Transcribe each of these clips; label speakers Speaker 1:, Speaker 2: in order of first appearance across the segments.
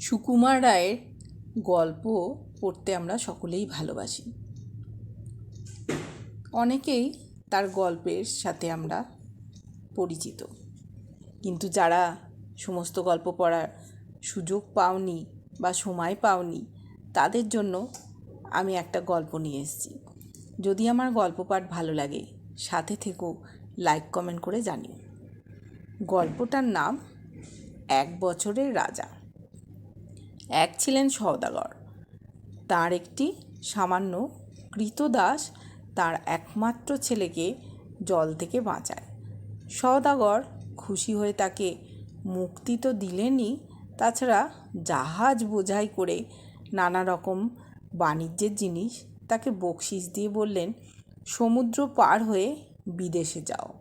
Speaker 1: সুকুমার রায়ের গল্প পড়তে আমরা সকলেই ভালোবাসি। অনেকেই তার গল্পের সাথে আমরা পরিচিত। কিন্তু যারা সমস্ত গল্প পড়ার সুযোগ পাওনি বা সময় পাওনি, তাদের জন্য আমি একটা গল্প নিয়ে এসেছি। যদি আমার গল্প পাঠ ভালো লাগে, সাথে থেকেও লাইক, কমেন্ট করে জানিও। গল্পটার নাম, এক বছরের রাজা। এক ছিলেন সওদাগর। তার একটি সামান্য কৃতদাস তার একমাত্র ছেলেকে জল থেকে বাঁচায়। সওদাগর খুশি হয়ে তাকে মুক্তি তো দিলেনই, তাছাড়া জাহাজ বোঝাই করে নানা রকম বাণিজ্যের জিনিস তাকে বকশিস দিয়ে বললেন, সমুদ্র পার হয়ে বিদেশে যাও।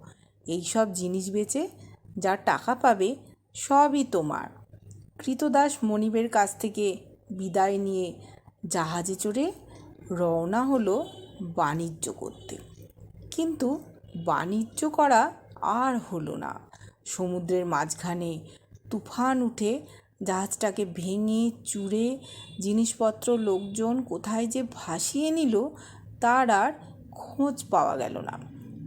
Speaker 1: এই সব জিনিস বেচে যা টাকা পাবে সবই তোমার। কৃতদাস মনিবের কাছ থেকে বিদায় নিয়ে জাহাজে চড়ে রওনা হলো বাণিজ্য করতে। কিন্তু বাণিজ্য করা আর হলো না। সমুদ্রের মাঝখানে তুফান উঠে জাহাজটাকে ভেঙে চুরে জিনিসপত্র, লোকজন কোথায় যে ভাসিয়ে নিল, তার আর খোঁজ পাওয়া গেল না।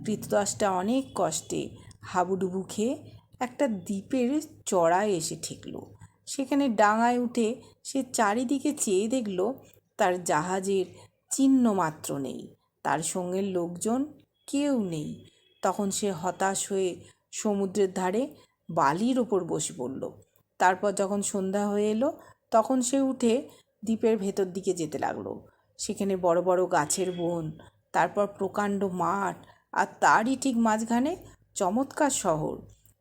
Speaker 1: কৃতদাসটা অনেক কষ্টে হাবুডুবু খেয়ে একটা দ্বীপের চড়ায় এসে ঠেকলো। সেখানে ডাঙায় উঠে সে চারিদিকে চেয়ে দেখল তার জাহাজের চিহ্ন মাত্র নেই। তার সঙ্গে লোকজন কেউ নেই। তখন সে হতাশ হয়ে সমুদ্রের ধারে বালির ওপর বসে পড়ল। তারপর যখন সন্ধ্যা হয়ে এলো, তখন সে উঠে দ্বীপের ভেতর দিকে যেতে লাগল। সেখানে বড় বড় গাছের বন, তারপর প্রকাণ্ড মাঠ আর তারই ঠিক মাঝখানে চমৎকার শহর।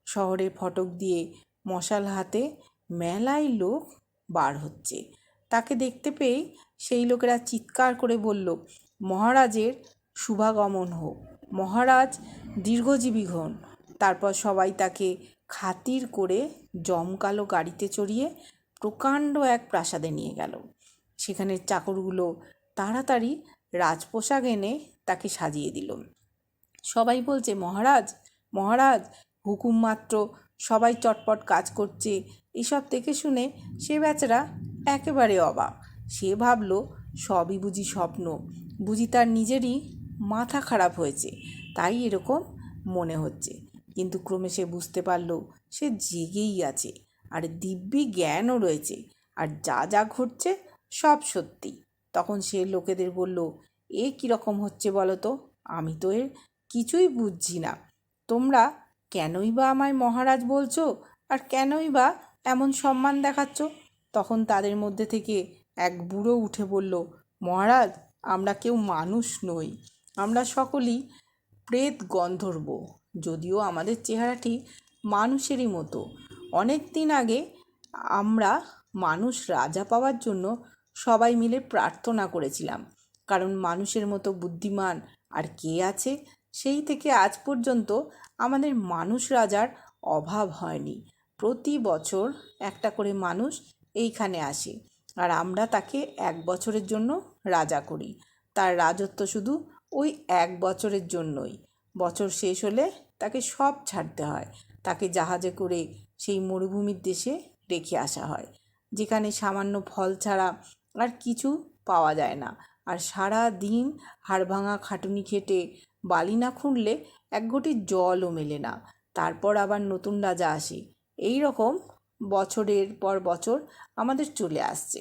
Speaker 1: শহরের ফটক দিয়ে মশাল হাতে মেলায় লোক বার হচ্ছে। তাকে দেখতে পেয়ে সেই লোকেরা চিৎকার করে বলল, মহারাজের শুভাগমন হোক। মহারাজ দীর্ঘজীবী হন। তারপর সবাই তাকে খাতির করে জমকালো গাড়িতে চড়িয়ে প্রকাণ্ড এক প্রাসাদে নিয়ে গেল। সেখানের চাকরগুলো তাড়াতাড়ি রাজপোশাক এনে তাকে সাজিয়ে দিল। সবাই বলছে, মহারাজ মহারাজ হুকুম মাত্র সবাই চটপট কাজ করছে। এসব দেখে শুনে সে বেচারা একেবারে অবাক। সে ভাবল, সবই বুঝি স্বপ্ন। বুঝি তার নিজেরই মাথা খারাপ হয়েছে। তাই এরকম মনে হচ্ছে। কিন্তু ক্রমে সে বুঝতে পারল, সে জেগেই আছে। আর দিব্যি জ্ঞানও রয়েছে। আর যা যা ঘটছে সব সত্যি। তখন সে লোকেদের বলল, এ কীরকম হচ্ছে বলো তো? আমি তো এর কিছুই বুঝছি না। তোমরা কেনই বা আমায় মহারাজ বলছো? আর কেনই বা এমন সম্মান দেখাচ্ছ? তখন তাদের মধ্যে থেকে এক বুড়ো উঠে বলল, মহারাজ, আমরা কেউ মানুষ নই। আমরা সকলেই প্রেত গন্ধর্ব। যদিও আমাদের চেহারাটি মানুষেরই মতো। অনেক দিন আগে আমরা মানুষ রাজা পাওয়ার জন্য সবাই মিলে প্রার্থনা করেছিলাম। কারণ মানুষের মতো বুদ্ধিমান আর কে আছে, সেই থেকে আজ পর্যন্ত আমাদের মানুষ রাজার অভাব হয়নি। প্রতি বছর একটা করে মানুষ এইখানে আসে। আর আমরা তাকে এক বছরের জন্য রাজা করি। তার রাজত্ব শুধু ওই এক বছরের জন্যই। বছর শেষ হলে তাকে সব ছাড়তে হয়। তাকে জাহাজে করে সেই মরুভূমির দেশে রেখে আসা হয়। যেখানে সামান্য ফল ছাড়া আর কিছু পাওয়া যায় না। আর সারা দিন হাড়ভাঙা খাটুনি খেটে বালি না খুঁড়লে এক ঘটি জলও মেলে না। তারপর আবার নতুন রাজা আসে। এই রকম বছরের পর বছর আমাদের চলে আসছে।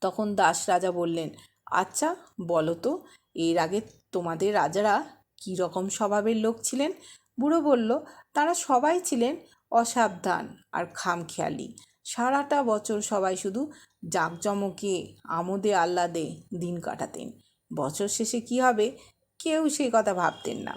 Speaker 1: তখন দাস রাজা বললেন আচ্ছা বলো তো, এর আগে তোমাদের রাজারা কী রকম স্বভাবের লোক ছিলেন? বুড়ো বলল, তারা সবাই ছিলেন অসাবধান আর খামখেয়ালি। সারাটা বছর সবাই শুধু জাঁকজমকে আমোদে আহ্লাদে দিন কাটাতেন। বছর শেষে কি হবে কেউ সেই কথা ভাবতেন না।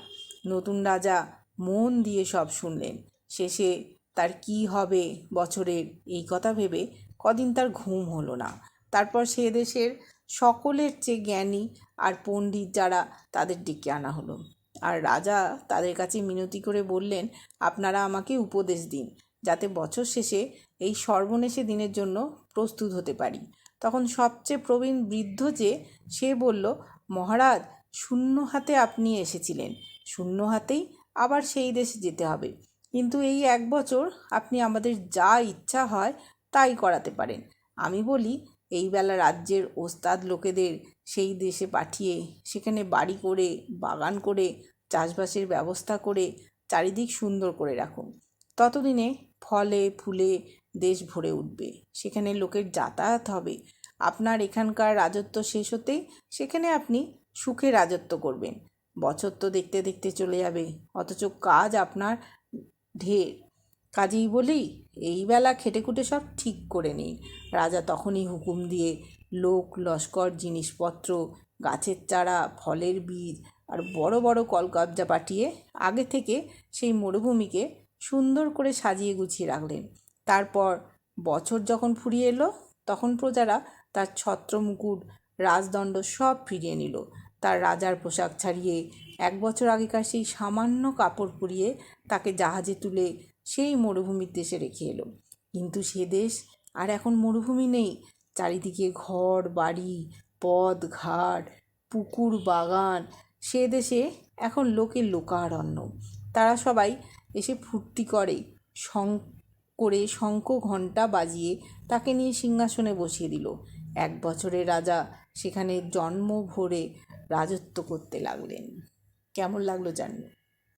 Speaker 1: নতুন রাজা মন দিয়ে সব শুনলেন। শেষে তার কি হবে বছরের এই কথা ভেবে কদিন তার ঘুম হলো না। তারপর সে দেশের সকলের চেয়ে জ্ঞানী আর পণ্ডিত যারা তাদের ডেকে আনা হলো। আর রাজা তাদের কাছে মিনতি করে বললেন, আপনারা আমাকে উপদেশ দিন, যাতে বছর শেষে এই সর্বনেশে দিনের জন্য প্রস্তুত হতে পারি। তখন সবচেয়ে প্রবীণ বৃদ্ধ যে, সে বলল, মহারাজ, শূন্য হাতে আপনি এসেছিলেন, শূন্য হাতেই আবার সেই দেশে যেতে হবে। কিন্তু এই এক বছর আপনি আমাদের যা ইচ্ছা হয় তাই করাতে পারেন। আমি বলি, এই বেলা রাজ্যের ওস্তাদ লোকেদের সেই দেশে পাঠিয়ে, সেখানে বাড়ি করে, বাগান করে, চাষবাসের ব্যবস্থা করে চারিদিক সুন্দর করে রাখুন। ততদিনে ফলে, ফুলে দেশ ভরে উঠবে। সেখানে লোকের যাতায়াত হবে। আপনার এখানকার রাজত্ব শেষ হতেই সেখানে আপনি সুখে রাজত্ব করবেন। বছর তো দেখতে দেখতে চলে যাবে। অথচ কাজ আপনার ঢের। কাজেই বলি, এই বেলা খেটে খুটে সব ঠিক করে নিন। রাজা তখনই হুকুম দিয়ে লোক, লস্কর, জিনিসপত্র, গাছের চারা, ফলের বীজ আর বড় বড় কলকবজা পাঠিয়ে আগে থেকে সেই মরুভূমিকে সুন্দর করে সাজিয়ে গুছিয়ে রাখলেন। তারপর বছর যখন ফুরিয়ে এলো, তখন প্রজারা তার ছত্র মুকুট রাজদণ্ড সব ফিরিয়ে নিল। তার রাজার পোশাক ছাড়িয়ে এক বছর আগেকার সেই সামান্য কাপড় পরিয়ে তাকে জাহাজে তুলে সেই মরুভূমির দেশে রেখে এলো। কিন্তু সে দেশ আর এখন মরুভূমি নেই। চারিদিকে ঘর, বাড়ি, পথ, ঘাট, পুকুর, বাগান, সে দেশে এখন লোকের লোকারণ্য। তারা সবাই এসে ফুর্তি করে, শং, করে শঙ্খ ঘণ্টা বাজিয়ে তাকে নিয়ে সিংহাসনে বসিয়ে দিল। এক বছরের রাজা সেখানে জন্ম ভরে রাজত্ব করতে লাগলেন। কেমন লাগল জানি